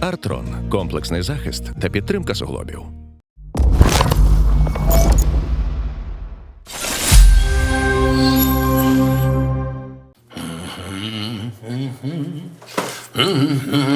Артрон комплексний захист та підтримка суглобів. якого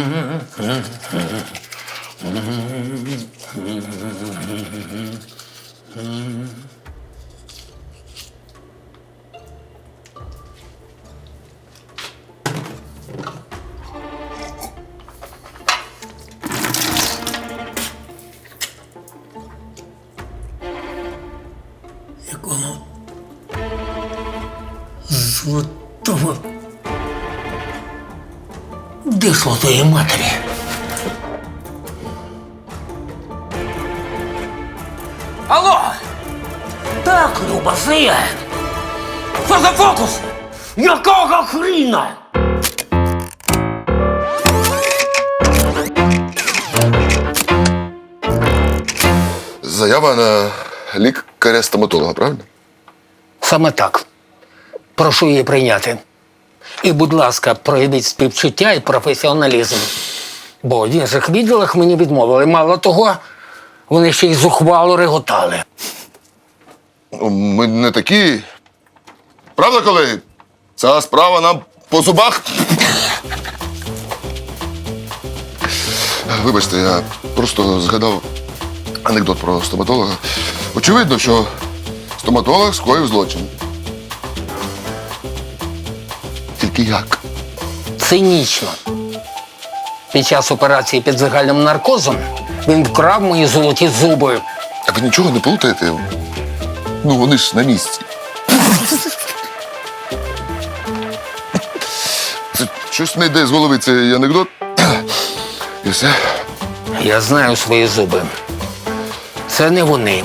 Алло! Так, Люба, це я. Що за фокус? Якого хріна? Заява на лікаря-стоматолога, правильно? Саме так. Прошу її прийняти. І, будь ласка, проявіть співчуття і професіоналізм. Бо в інших відділах мені відмовили. Мало того, вони ще й зухвало реготали. Ну, Ми не такі. Правда, колеги? Ця справа нам по зубах. Вибачте, я просто згадав анекдот про стоматолога. Очевидно, що стоматолог скоїв злочин. Тільки як? Цинічно. Під час операції під загальним наркозом він вкрав мої золоті зуби. А ви нічого не плутаєте? Ну, вони ж на місці. Це щось не йде з голови цей анекдот. І все. Я знаю свої зуби. Це не вони.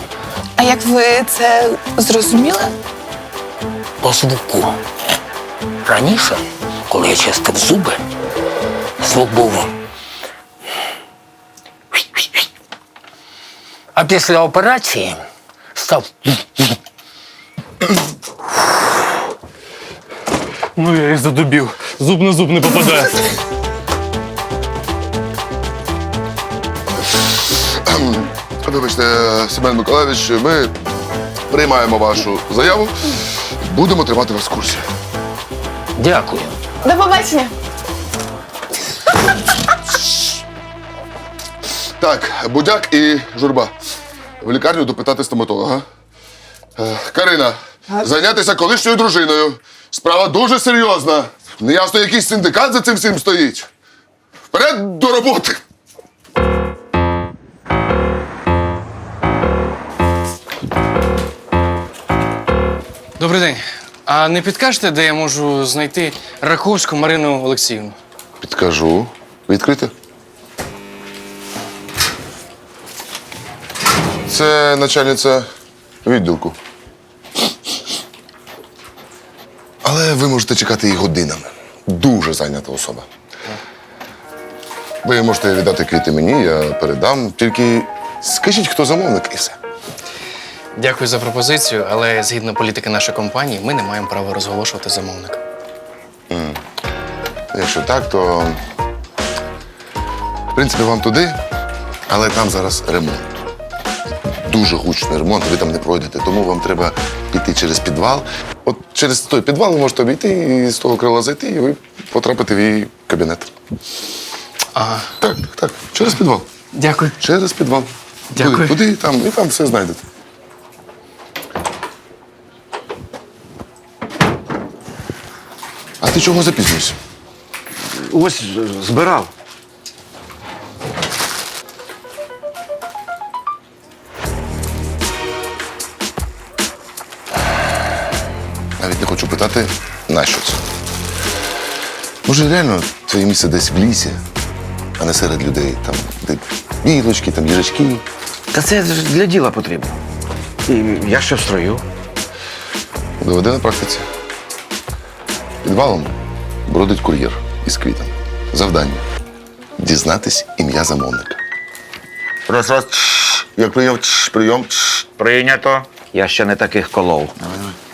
А як ви це зрозуміли? По звуку. Раніше, коли я чистив зуби, звук був. А після операції став. Ну я і задубів. Зуб на зуб не попадає. Вибачте, Семен Миколаївич, ми приймаємо вашу заяву. Будемо тримати вас в курсі. Дякую. До побачення. Так, будяк і журба. В лікарню допитати стоматолога. Е, Карина, зайнятися колишньою дружиною. Справа дуже серйозна. Неясно, який синдикат за цим всім стоїть. Вперед до роботи! Добрий день. А не підкажете, де я можу знайти Раковську Марину Олексіївну? Підкажу. Відкрити. Це начальниця відділку. Але ви можете чекати її годинами. Дуже зайнята особа. Ви можете віддати квіти мені, я передам. Тільки скажіть, хто замовник і все. Дякую за пропозицію, але згідно політики нашої компанії, ми не маємо права розголошувати замовника. Якщо так, то в принципі вам туди, але там зараз ремонт. Дуже гучний ремонт, ви там не пройдете, тому вам треба піти через підвал. От через той підвал ви можете обійти і з того крила зайти, і ви потрапите в її кабінет. Ага. Так, так, так. Через підвал. Дякую. Через підвал. Дякую. Туди, туди і там, і там все знайдете. А ти чого запізнюєшся? Ось збирав. Хочу нащо це. Може, реально твоє місце десь в лісі, а не серед людей, там, де білочки, там їжачки. Та це ж для діла потрібно. І я ще в строю. Доведе на практиці. Підвалом бродить кур'єр із квітами. Завдання дізнатись ім'я замовника. Раз, раз, тш, як прийом, тш, прийом. тш. Прийнято. Я ще не таких колов.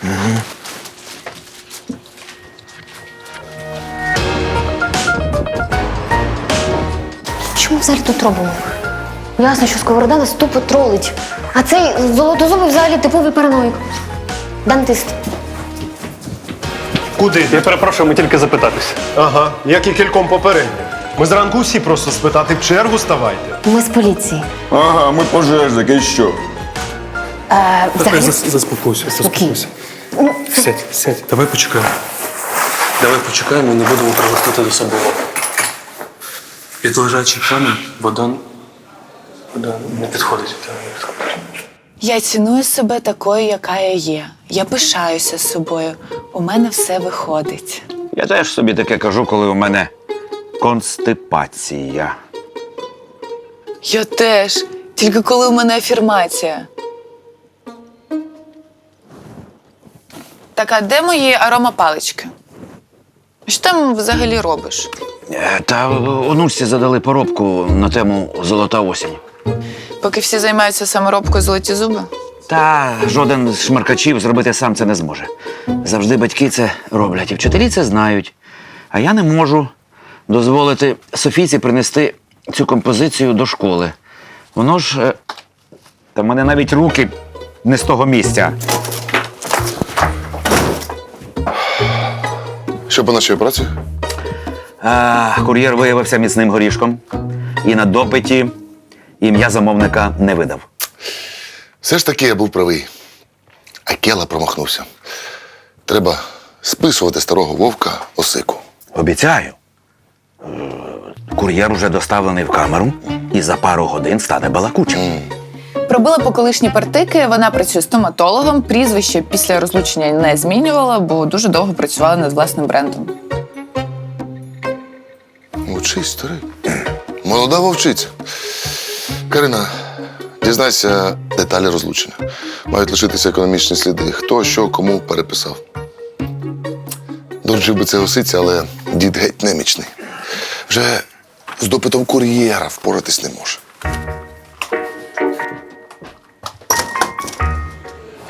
ми взагалі тут робимо? Ясно, що сковорода нас тупо тролить. А цей золотозубий взагалі типовий параноїк. Дантист. Куди? Я перепрошую, ми тільки запитатися. Ага, як і кільком попереднім. Ми зранку всі просто спитати в чергу ставайте. Ми з поліції. Ага, ми пожежники, і що? Е, взагалі, Заспокойся, заспокойся. Сядь, сядь, давай почекаємо. Давай почекаємо і не будемо пригостити до собою. Під лежачий камінь вода, вода не підходить. Я ціную себе такою, яка я є. Я пишаюся собою. У мене все виходить. Я теж собі таке кажу, коли у мене констипація. Я теж. Тільки коли у мене афірмація. Так, а де мої аромапалички? Що там взагалі робиш? Е, Та онучці задали поробку на тему Золота осінь. Поки всі займаються саморобкою золоті зуби? Та жоден з шмаркачів зробити сам це не зможе. Завжди батьки це роблять, і вчителі це знають. А я не можу дозволити Софійці принести цю композицію до школи. Воно ж. е, Та в мене навіть руки не з того місця. Що по нашій операції? А, кур'єр виявився міцним горішком, і на допиті ім'я замовника не видав. Все ж таки я був правий. Акела промахнувся. Треба списувати старого вовка осику. Обіцяю. Кур'єр уже доставлений в камеру і за пару годин стане балакучим. Пробила по колишні партики, вона працює стоматологом, прізвище після розлучення не змінювала, бо дуже довго працювала над власним брендом. Мовчись, старий. Молода вовчиця. Карина, дізнайся деталі розлучення. Мають лишитися економічні сліди. Хто що кому переписав. Дорожив би це осиці, але дід геть немічний. Вже з допитом кур'єра впоратись не може.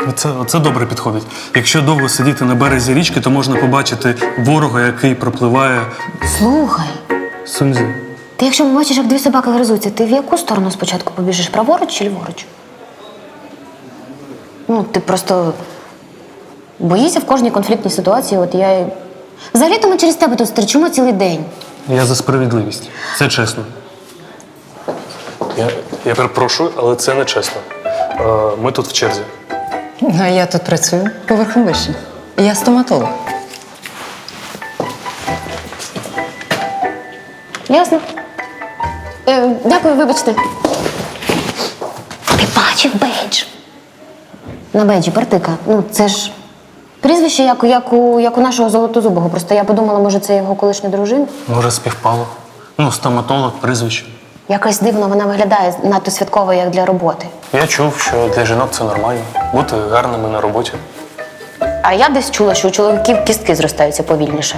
Оце, оце добре підходить. Якщо довго сидіти на березі річки, то можна побачити ворога, який пропливає слухай. Сунзі. Ти якщо бачиш, як дві собаки гризуться, ти в яку сторону спочатку побіжиш? Праворуч чи ліворуч? Ну, ти просто боїшся в кожній конфліктній ситуації. От я. Взагалі-то ми через тебе тут стерчимо цілий день. Я за справедливість. Це чесно. Я, я перепрошую, але це не чесно. Е, Ми тут в черзі. А я тут працюю поверхом вище. Я стоматолог. Ясно? Е, дякую, вибачте. Ти бачив бейдж? На бейджі партика. Ну, це ж прізвище, як, у- як, у, як у нашого золотозубого. Просто я подумала, може, це його колишня дружина. Може, співпало. Ну, стоматолог, прізвище. Якось дивно вона виглядає надто святково, як для роботи. Я чув, що для жінок це нормально. Бути гарними на роботі. А я десь чула, що у чоловіків кістки зростаються повільніше.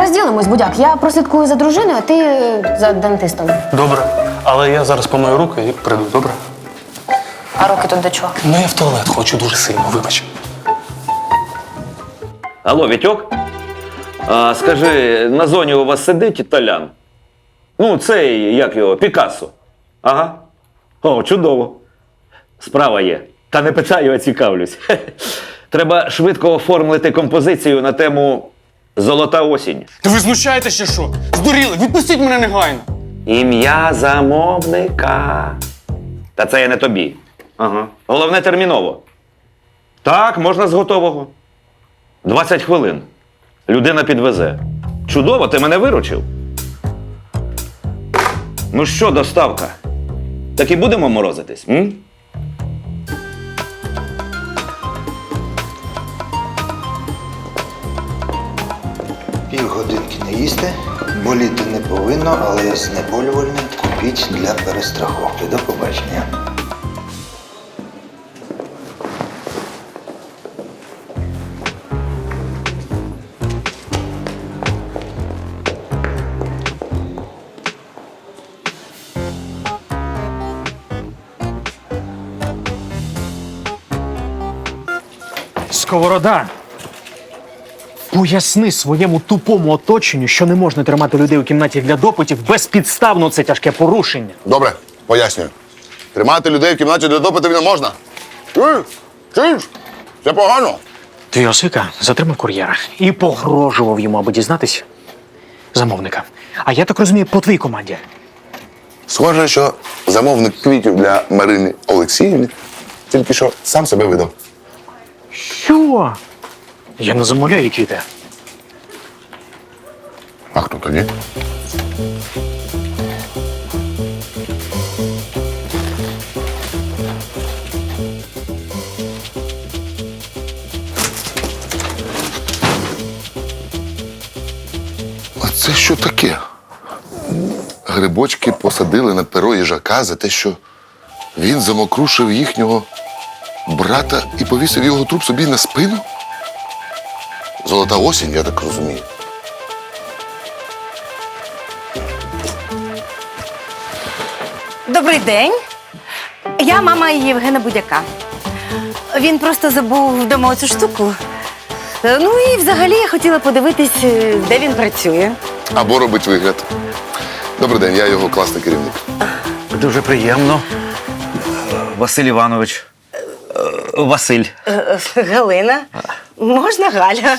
Розділимось, будяк. Я прослідкую за дружиною, а ти е, за дантистом. Добре. Але я зараз помию руки і прийду, добре? А руки тут до чого? Ну, я в туалет хочу дуже сильно, вибач. Алло, Вітьок? А, скажи, на зоні у вас сидить італян? Ну, цей, як його, Пікассо. Ага. О, чудово. Справа є. Та не питаю, а цікавлюсь. Треба швидко оформити композицію на тему Золота осінь. Та ви знущаєте ще що? Здуріли, відпустіть мене негайно. Ім'я замовника. Та це я не тобі. Ага. Головне терміново. Так, можна з готового. 20 хвилин. Людина підвезе. Чудово, ти мене виручив. Ну що, доставка? Так і будемо морозитись? М? Півгодинки не їсти, боліти не повинно, але знеболювальне купіть для перестраховки. До побачення. Сковорода. Поясни своєму тупому оточенню, що не можна тримати людей у кімнаті для допитів безпідставно це тяжке порушення. Добре, пояснюю. Тримати людей в кімнаті для допитів не можна. Чуєш? Чуєш? Це погано. Твій осика затримав кур'єра і погрожував йому, аби дізнатися замовника. А я так розумію, по твоїй команді. Схоже, що замовник квітів для Марини Олексіївни тільки що сам себе видав. Що? Я не замовляю квіти. А хто тоді? Це що таке? Грибочки посадили на перо їжака за те, що він замокрушив їхнього брата і повісив його труп собі на спину? Золота осінь, я так розумію. Добрий день. Я мама Євгена Будяка. Він просто забув вдома оцю штуку. Е, Ну і взагалі я хотіла подивитись, е, де він працює. Або робить вигляд. Добрий день, я його класний керівник. Дуже приємно. Василь Іванович. Е, Василь. Е, е, Галина. Можна Галя?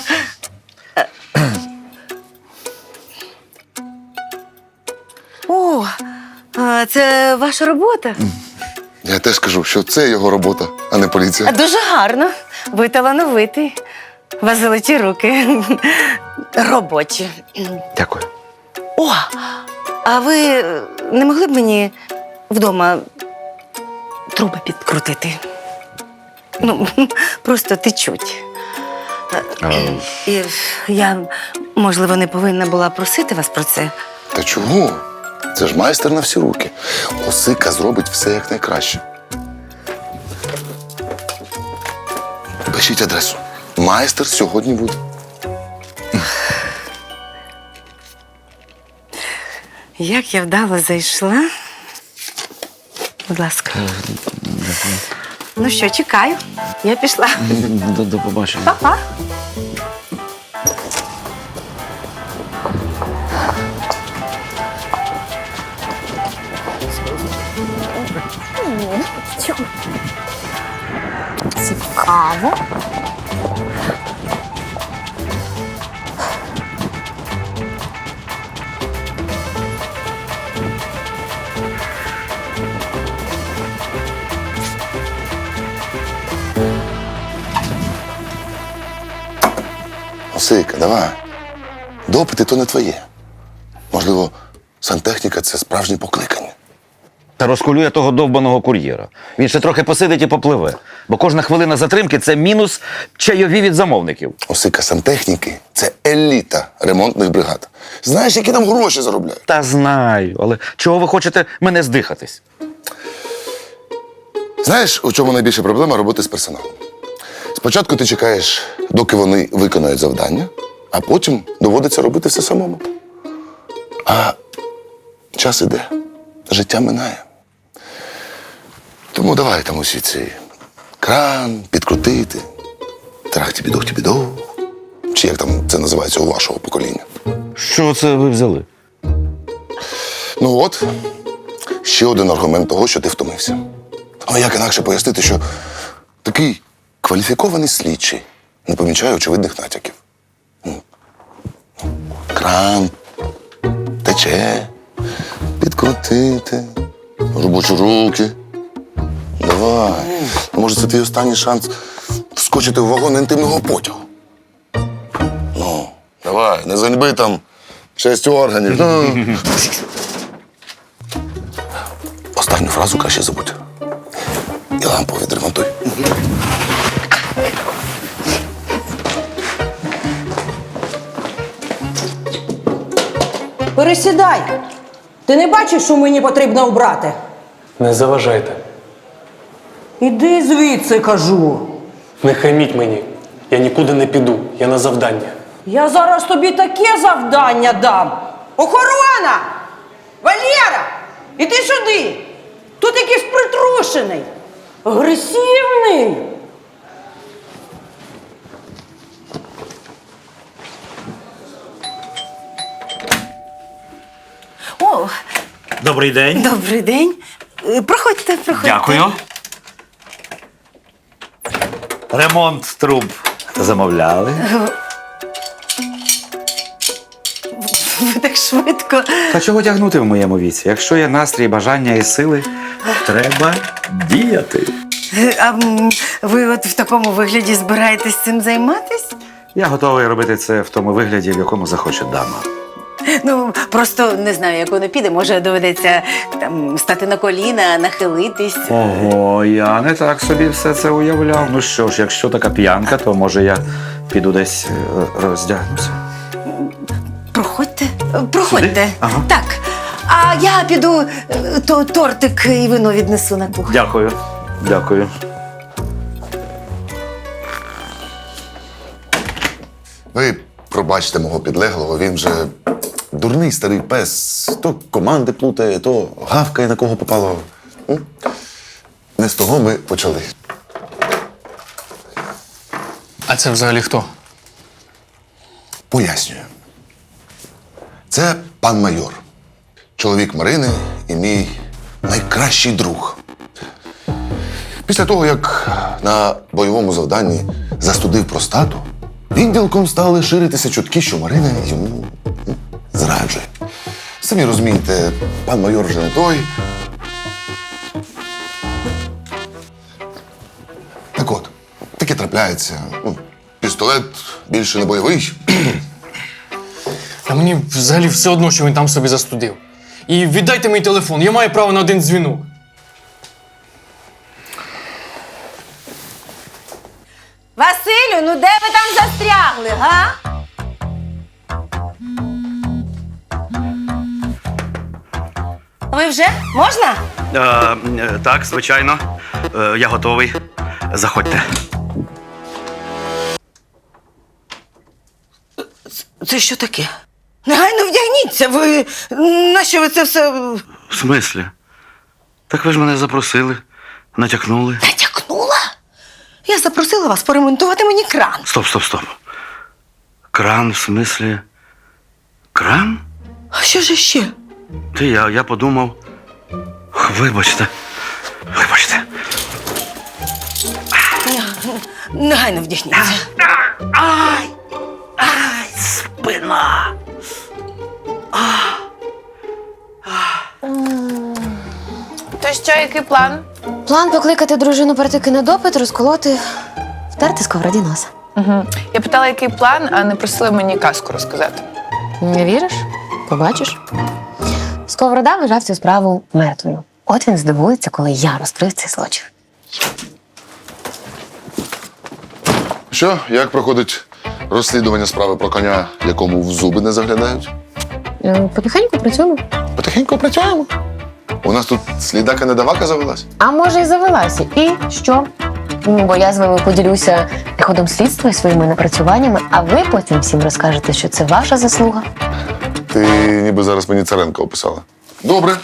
О, а це ваша робота? Я теж кажу, що це його робота, а не поліція. Дуже гарно. Ви талановитий. У вас золоті руки. Робочі. Дякую. О, а ви не могли б мені вдома труби підкрутити? Ну, просто течуть. І я, можливо, не повинна була просити вас про це. Та чого? Це ж майстер на всі руки. Осика зробить все як найкраще. Пишіть адресу. Майстер сьогодні буде. Як я вдало зайшла. Будь ласка. Ну що, чекаю. Я пішла. До, до побачення. Па-па. Цікаво. Осика, давай. Допити то не твоє. Можливо, сантехніка це справжнє покликання. Та розколює того довбаного кур'єра. Він ще трохи посидить і попливе. Бо кожна хвилина затримки це мінус чайові від замовників. Осика сантехніки це еліта ремонтних бригад. Знаєш, які там гроші заробляють? Та знаю, але чого ви хочете мене здихатись? Знаєш, у чому найбільша проблема роботи з персоналом? Спочатку ти чекаєш, доки вони виконають завдання, а потім доводиться робити все самому. А час іде, життя минає. Тому давай там усі ці кран, підкрутити, трахті бідохті бідох. Чи як там це називається у вашого покоління? Що це ви взяли? Ну от, ще один аргумент того, що ти втомився. А як інакше пояснити, що такий кваліфікований слідчий не помічає очевидних натяків. Кран, тече, підкрутити, робочі руки. Давай. Може, це твій останній шанс вскочити в вагон інтимного потягу. Ну, давай, не заньби там честь органів. Ну. Останню фразу краще забудь. І лампу відремонтуй. Пересідай. Ти не бачиш, що мені потрібно обрати? Не заважайте. Іди звідси, кажу. Не хаміть мені. Я нікуди не піду. Я на завдання. Я зараз тобі таке завдання дам. Охорона! Валєра! Іди сюди! Тут якийсь притрушений, агресивний. О, Добрий день. добрий день. Е, Проходьте, проходьте. Дякую. Ремонт труб замовляли. Ви так швидко. Та чого тягнути в моєму віці? Якщо є настрій, бажання і сили, треба діяти. Е, А м, ви от в такому вигляді збираєтесь цим займатись? Я готовий робити це в тому вигляді, в якому захоче дама. Ну, просто не знаю, як воно піде. Може, доведеться там стати на коліна, нахилитись. Ого, я не так собі все це уявляв. Ну що ж, якщо така п'янка, то може я піду десь е, роздягнуся. Проходьте, е, проходьте. Сюди? Ага. Так. А я піду е, то тортик і вино віднесу на кухню. Дякую. Дякую. Ви пробачте мого підлеглого, він же дурний старий пес. То команди плутає, то гавкає на кого попало. Не з того ми почали. А це взагалі хто? Пояснюю. Це пан майор, чоловік Марини і мій найкращий друг. Після того, як на бойовому завданні застудив простату, відділком стали ширитися чутки, що Марина йому зраджує. Самі розумієте, пан майор вже не той. Так от, таке трапляється. Ну, Пістолет більше не бойовий. Та мені взагалі все одно, що він там собі застудив. І віддайте мій телефон, я маю право на один дзвінок. Василю, ну де ви там застрягли, га? Ви вже? Можна? Е, так, звичайно. Е, я готовий. Заходьте. Це що таке? Негайно вдягніться. Ви на що ви це все В смислі? Так ви ж мене запросили, натякнули. натякнула? Я запросила вас поремонтувати мені кран. Стоп, стоп, стоп. Кран, в смислі. Кран? А що ж ще? Ти я, я подумав. Вибачте. Вибачте. Негайно вдягніться. Ай! Ай, спина! То що, який план? План покликати дружину партики на допит, розколоти, втерти сковороді носа. Угу. Я питала, який план, а не просила мені казку розказати. Не віриш? Побачиш. Сковорода вважав цю справу мертвою. От він здивується, коли я розкрив цей злочин. Що, як проходить розслідування справи про коня, якому в зуби не заглядають? Е, Потихеньку працюємо. Потихеньку працюємо. У нас тут слідака недавака завелась. А може, і завелася. І що? Ну, Бо я з вами поділюся ходом слідства і своїми напрацюваннями, а ви потім всім розкажете, що це ваша заслуга. Ти ніби зараз мені Царенка описала. Добре.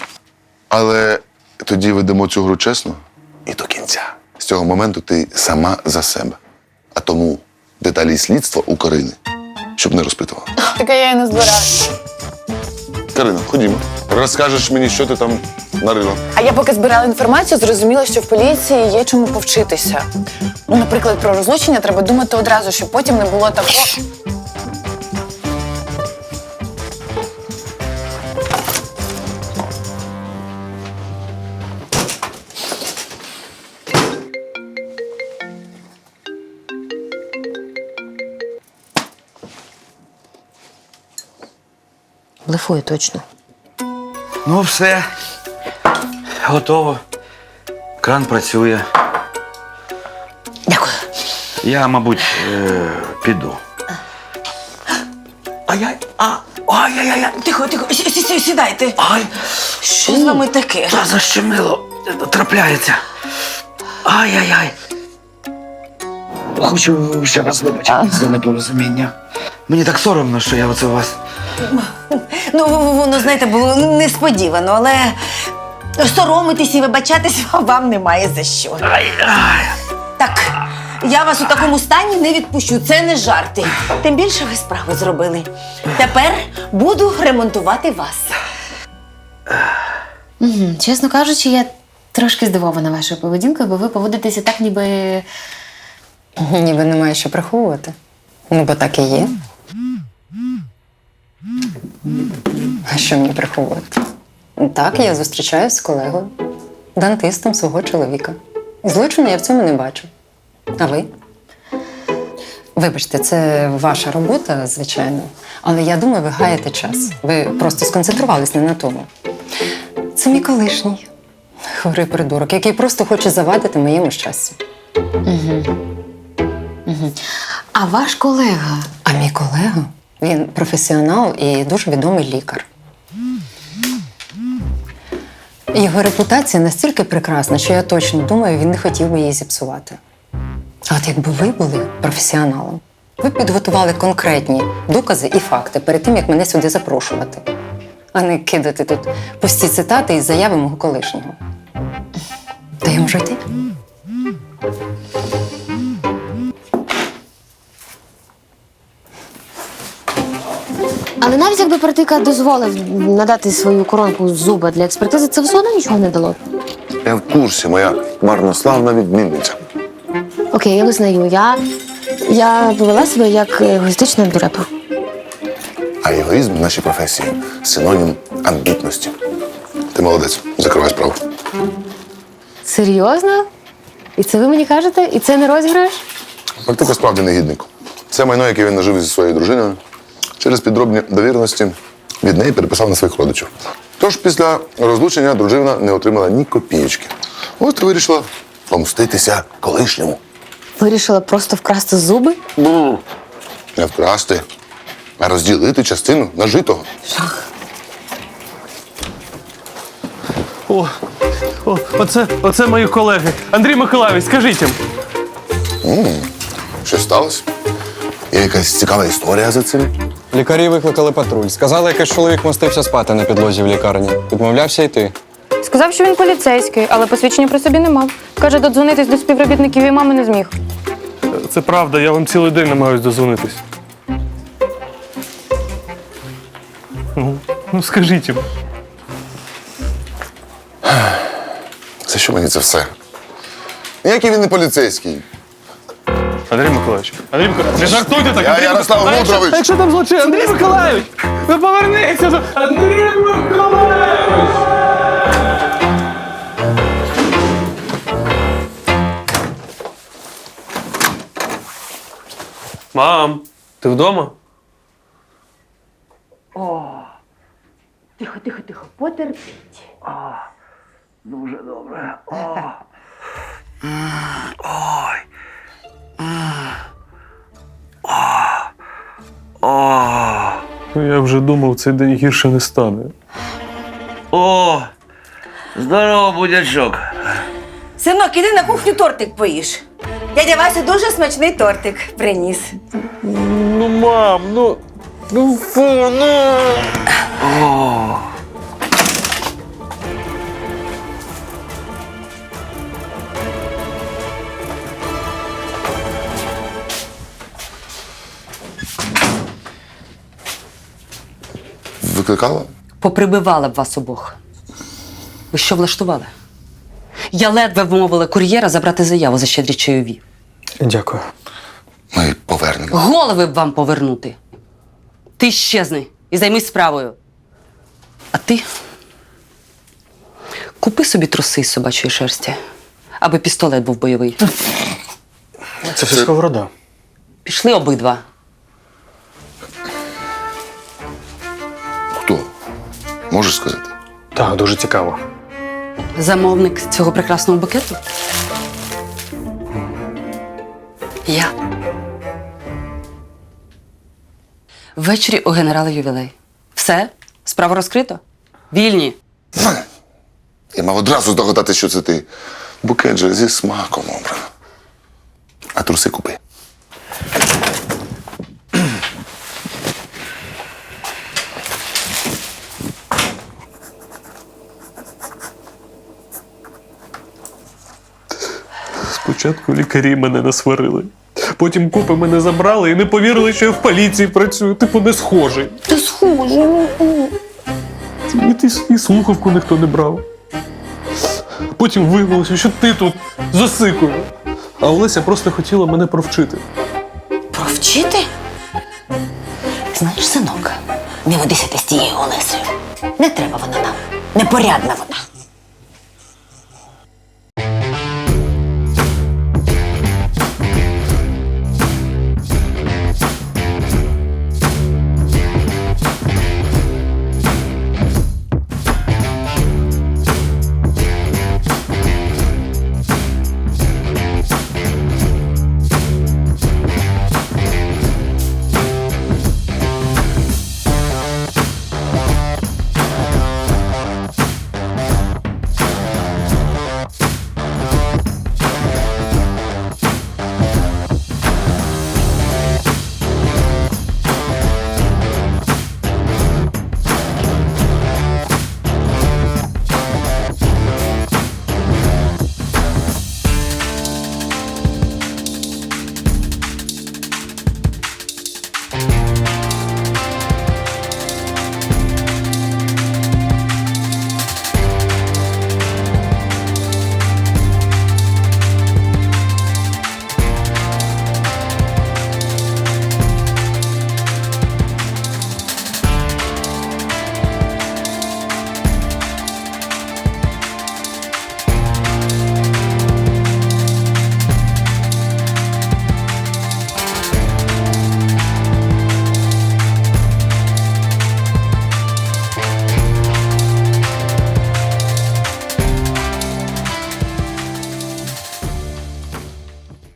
Але тоді ведемо цю гру чесно і до кінця. З цього моменту ти сама за себе. А тому деталі слідства у Карини, щоб не розпитувала. Таке я і не збираю. Карина, ходімо. Розкажеш мені, що ти там нарила. А я поки збирала інформацію, зрозуміла, що в поліції є чому повчитися. Ну, наприклад, про розлучення треба думати одразу, щоб потім не було такого. Блефує точно. Ну, все. Готово. Кран працює. Дякую. Я, мабуть, е, піду. Ай-яй, а, ай-яй-яй, тихо, тихо, сі- сі- сі- сідайте. Ай! Що з вами таке? Та защемило. Трапляється. Ай-яй-яй. Хочу ще раз вибачити за непорозуміння. Мені так соромно, що я оце у вас. Ну, воно, знаєте, було несподівано, але соромитись і вибачатись вам немає за що. Так, я вас у такому стані не відпущу. Це не жарти. Тим більше ви справу зробили. Тепер буду ремонтувати вас. Чесно кажучи, я трошки здивована вашою поведінкою, бо ви поводитеся так, ніби. Ніби немає що приховувати. Ну, бо так і є. А що мені приховувати? Так, я зустрічаюсь з колегою, дантистом свого чоловіка. Злочину я в цьому не бачу. А ви? Вибачте, це ваша робота, звичайно, але я думаю, ви гаєте час. Ви просто сконцентрувались не на тому. Це мій колишній хворий придурок, який просто хоче завадити моєму щастю. Угу. Угу. А ваш колега. А мій колега він професіонал і дуже відомий лікар. Його репутація настільки прекрасна, що я точно думаю, він не хотів би її зіпсувати. А от якби ви були професіоналом, ви підготували конкретні докази і факти перед тим, як мене сюди запрошувати, а не кидати тут пусті цитати із заяви мого колишнього. Та я Але навіть якби партика дозволив надати свою коронку з зуба для експертизи, це все одно нічого не дало. Я в курсі, моя марнославна відмінниця. Окей, я визнаю, я, я повела себе як егоїстична дурепа. А егоїзм в нашій професії синонім амбітності. Ти молодець, закривай справу. Серйозно? І це ви мені кажете? І це не розіграш? Партика справді негідник. Це майно, яке він нажив зі своєю дружиною, через підробні довіреності від неї переписав на своїх родичів. Тож після розлучення дружина не отримала ні копієчки. От і вирішила помститися колишньому. Вирішила просто вкрасти зуби? Не вкрасти, а розділити частину нажитого. О, о, оце, оце мої колеги. Андрій Миколаївич, скажіть їм. що сталося? Є якась цікава історія за цим? Лікарі викликали патруль. Сказали, якийсь чоловік мостився спати на підлозі в лікарні. Відмовлявся йти. Сказав, що він поліцейський, але посвідчення при собі не мав. Каже, додзвонитись до співробітників і мами не зміг. Це правда, я вам цілий день намагаюсь дозвонитись. Ну, ну скажіть їм. Це що мені це все? Ніякий він не поліцейський. Андрій Миколаївич, Андрій Миколаївич, не жартуйте так. Я Андрій Ярослав Миколаївич. А якщо- Мудрович. А якщо там злочин? Андрій Миколаївич, ви поверніться. ж. Андрій Миколаївич! Мам, ти вдома? О, тихо, тихо, тихо, потерпіть. Дуже добре. О. Ой. Ну, Я вже думав, цей день гірше не стане. О, здорово, будячок. Синок, іди на кухню тортик поїж. Дядя Вася дуже смачний тортик приніс. Ну, мам, ну. Ну, фу, ну. О. Викликала? Поприбивала б вас обох. Ви що влаштували? Я ледве вмовила кур'єра забрати заяву за щедрі чайові. Дякую. Ми повернемо. Голови б вам повернути. Ти щезни і займись справою. А ти купи собі труси з собачої шерсті, аби пістолет був бойовий. Це все сковорода. Пішли обидва. Можеш сказати? Так, дуже цікаво. Замовник цього прекрасного букету? Я. Ввечері у генерала ювілей. Все? Справа розкрито? Вільні. Я мав одразу здогадати, що це ти. Букет же зі смаком обрано. А труси купи. Спочатку лікарі мене насварили. Потім купи мене забрали і не повірили, що я в поліції працюю. Типу, не схожий. Ти схожий. І, с- і слухавку ніхто не брав. Потім виявилося, що ти тут з. А Олеся просто хотіла мене провчити. Провчити? Знаєш, синок, не ведися ти з тією Олесею. Не треба вона нам. Непорядна вона.